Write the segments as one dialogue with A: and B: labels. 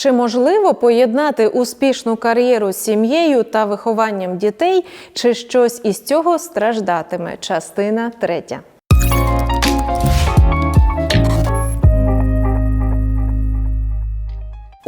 A: Чи можливо поєднати успішну кар'єру з сім'єю та вихованням дітей, чи щось із цього страждатиме? Частина третя.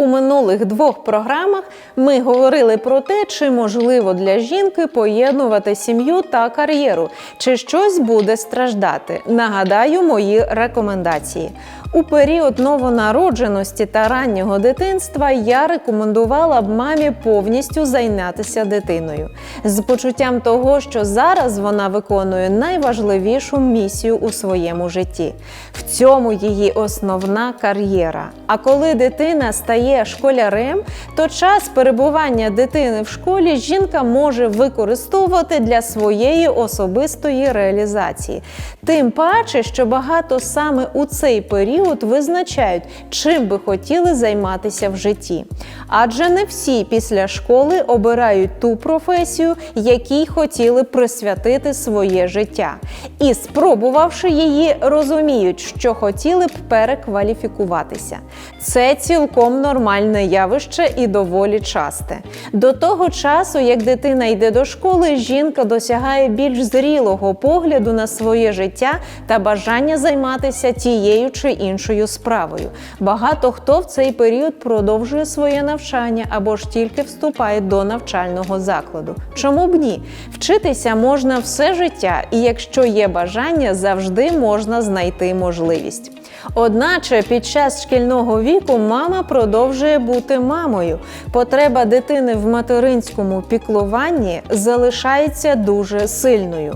A: У минулих двох програмах ми говорили про те, чи можливо для жінки поєднувати сім'ю та кар'єру, чи щось буде страждати. Нагадаю мої рекомендації. У період новонародженості та раннього дитинства я рекомендувала б мамі повністю зайнятися дитиною з почуттям того, що зараз вона виконує найважливішу місію у своєму житті. В цьому її основна кар'єра. А коли дитина стає школярем, то час перебування дитини в школі жінка може використовувати для своєї особистої реалізації. Тим паче, що багато саме у цей період визначають, чим би хотіли займатися в житті. Адже не всі після школи обирають ту професію, якій хотіли присвятити своє життя. І спробувавши її, розуміють, що хотіли б перекваліфікуватися. Це цілком нормальне явище і доволі часте. До того часу, як дитина йде до школи, жінка досягає більш зрілого погляду на своє життя та бажання займатися тією чи іншою справою. Багато хто в цей період продовжує своє навчання або ж тільки вступає до навчального закладу. Чому б ні? Вчитися можна все життя, і якщо є бажання, завжди можна знайти можливість. Одначе під час шкільного віку мама продовжує бути мамою. Потреба дитини в материнському піклуванні залишається дуже сильною.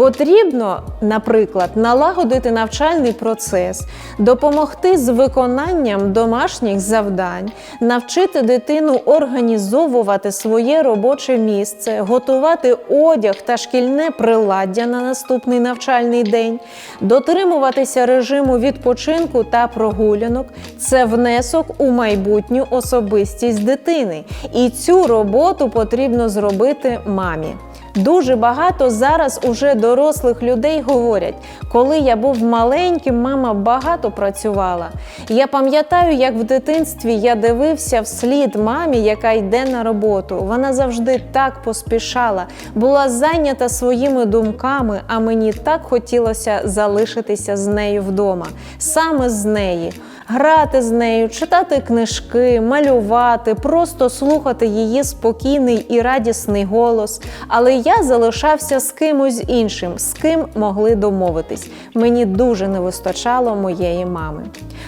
A: Потрібно, наприклад, налагодити навчальний процес, допомогти з виконанням домашніх завдань, навчити дитину організовувати своє робоче місце, готувати одяг та шкільне приладдя на наступний навчальний день, дотримуватися режиму відпочинку та прогулянок це внесок у майбутню особистість дитини. І цю роботу потрібно зробити мамі. Дуже багато зараз уже дорослих людей говорять, коли я був маленьким, мама багато працювала. Я пам'ятаю, як в дитинстві я дивився вслід мамі, яка йде на роботу. Вона завжди так поспішала, була зайнята своїми думками, а мені так хотілося залишитися з нею вдома, саме з неї. Грати з нею, читати книжки, малювати, просто слухати її спокійний і радісний голос. Але я залишався з кимось іншим, з ким могли домовитись. Мені дуже не вистачало моєї мами.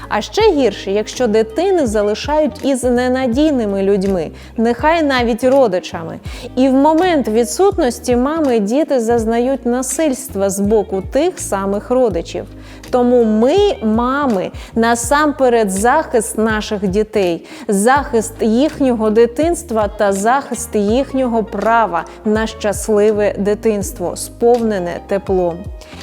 A: А ще гірше, якщо дитини залишають із ненадійними людьми, нехай навіть родичами. І в момент відсутності мами діти зазнають насильства з боку тих самих родичів. Тому ми, мами, насамперед захист наших дітей, захист їхнього дитинства та захист їхнього права на щасливе дитинство, сповнене теплом.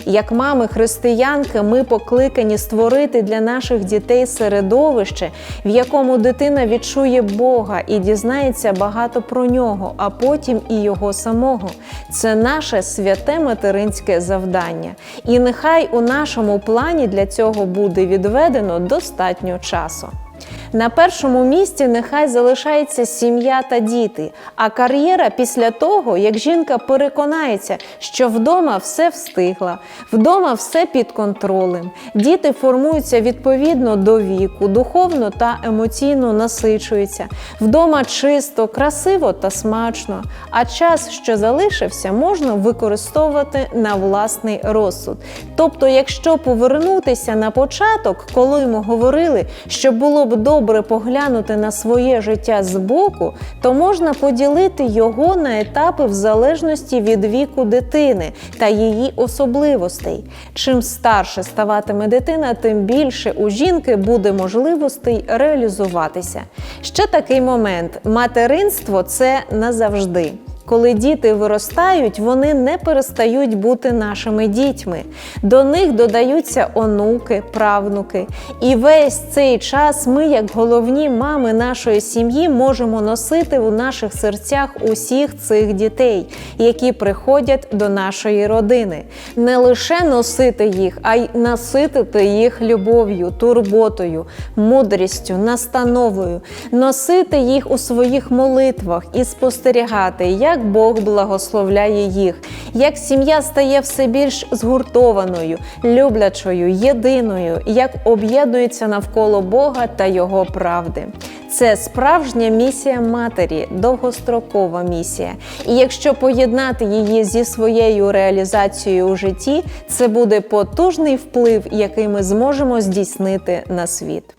A: Як мами християнки, ми покликані створити для наших дітей середовище, в якому дитина відчує Бога і дізнається багато про нього, а потім і його самого. Це наше святе материнське завдання. І нехай у нашому плані для цього буде відведено достатньо часу. На першому місці нехай залишається сім'я та діти, а кар'єра після того, як жінка переконається, що вдома все встигла, вдома все під контролем. Діти формуються відповідно до віку, духовно та емоційно насичуються. Вдома чисто, красиво та смачно. А час, що залишився, можна використовувати на власний розсуд. Тобто, якщо повернутися на початок, коли ми говорили, що було б добре добре поглянути на своє життя збоку, то можна поділити його на етапи в залежності від віку дитини та її особливостей. Чим старше ставатиме дитина, тим більше у жінки буде можливостей реалізуватися. Ще такий момент: материнство це назавжди. Коли діти виростають, вони не перестають бути нашими дітьми. До них додаються онуки, правнуки. І весь цей час ми, як головні мами нашої сім'ї, можемо носити у наших серцях усіх цих дітей, які приходять до нашої родини. Не лише носити їх, а й наситити їх любов'ю, турботою, мудрістю, настановою, носити їх у своїх молитвах і спостерігати, як Бог благословляє їх, як сім'я стає все більш згуртованою, люблячою, єдиною, як об'єднується навколо Бога та Його правди. Це справжня місія матері, довгострокова місія. І якщо поєднати її зі своєю реалізацією у житті, це буде потужний вплив, який ми зможемо здійснити на світ.